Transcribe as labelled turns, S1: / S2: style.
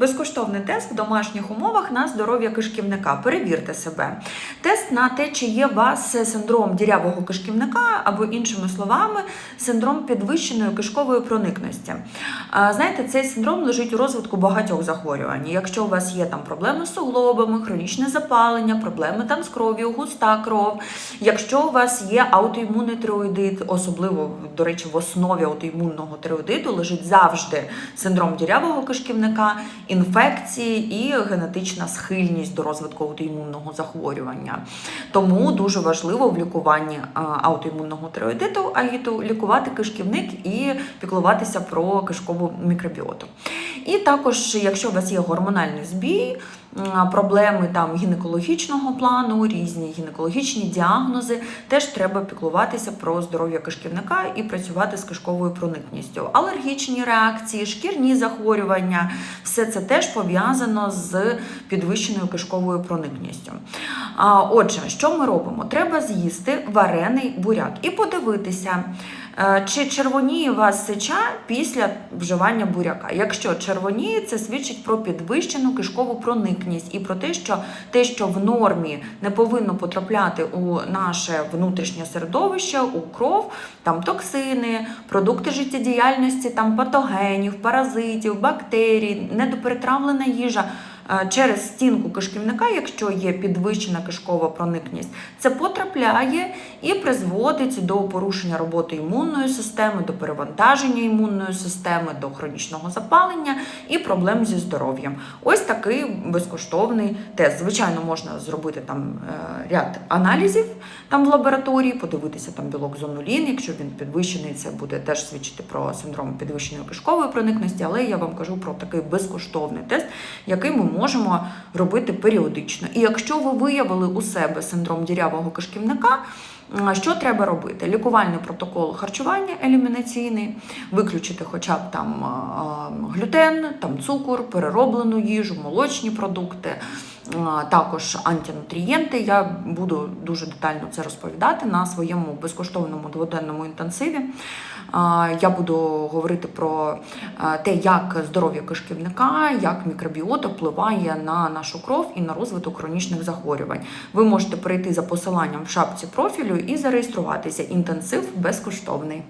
S1: Безкоштовний тест в домашніх умовах на здоров'я кишківника. Перевірте себе. Тест на те, чи є у вас синдром дірявого кишківника, або іншими словами, синдром підвищеної кишкової проникності. Знаєте, цей синдром лежить у розвитку багатьох захворювань. Якщо у вас є там проблеми з суглобами, хронічне запалення, проблеми там з кров'ю, густа кров, якщо у вас є аутоімунний тиреоїдит, особливо, до речі, в основі аутоімунного тиреоїдиту лежить завжди синдром дірявого кишківника, інфекції і генетична схильність до розвитку аутоімунного захворювання. Тому дуже важливо в лікуванні а, аутоімунного тиреоїдиту агіту лікувати кишківник і піклуватися про кишкову мікробіоту. І також, якщо у вас є гормональний збій, проблеми там гінекологічного плану, різні гінекологічні діагнози, теж треба піклуватися про здоров'я кишківника і працювати з кишковою проникністю. Алергічні реакції, шкірні захворювання, все це теж пов'язано з підвищеною кишковою проникністю. А, Отже, що ми робимо? Треба з'їсти варений буряк і подивитися. Е, Чи червоніє у вас сеча після вживання буряка? Якщо червоніє, це свідчить про підвищену кишкову проникність і про те, що те, що в нормі не повинно потрапляти у наше внутрішнє середовище, у кров, там токсини, продукти життєдіяльності, там патогенів, паразитів, бактерій, недоперетравлена їжа. Через стінку кишківника, якщо є підвищена кишкова проникність, це потрапляє і призводить до порушення роботи імунної системи, до перевантаження імунної системи, до хронічного запалення і проблем зі здоров'ям. Ось такий безкоштовний тест. Звичайно, можна зробити там е, ряд аналізів там в лабораторії, подивитися там білок зонулін. Якщо він підвищений, це буде теж свідчити про синдром підвищеної кишкової проникності. Але я вам кажу про такий безкоштовний тест, який ми можемо робити періодично. І якщо ви виявили у себе синдром дірявого кишківника, що треба робити? Лікувальний протокол харчування елімінаційний, виключити хоча б там глютен, там цукор, перероблену їжу, молочні продукти. Також антинутрієнти. Я буду дуже детально це розповідати на своєму безкоштовному дводенному інтенсиві. Я буду говорити про те, як здоров'я кишківника, як мікробіота впливає на нашу кров і на розвиток хронічних захворювань. Ви можете перейти за посиланням в шапці профілю і зареєструватися. Інтенсив безкоштовний.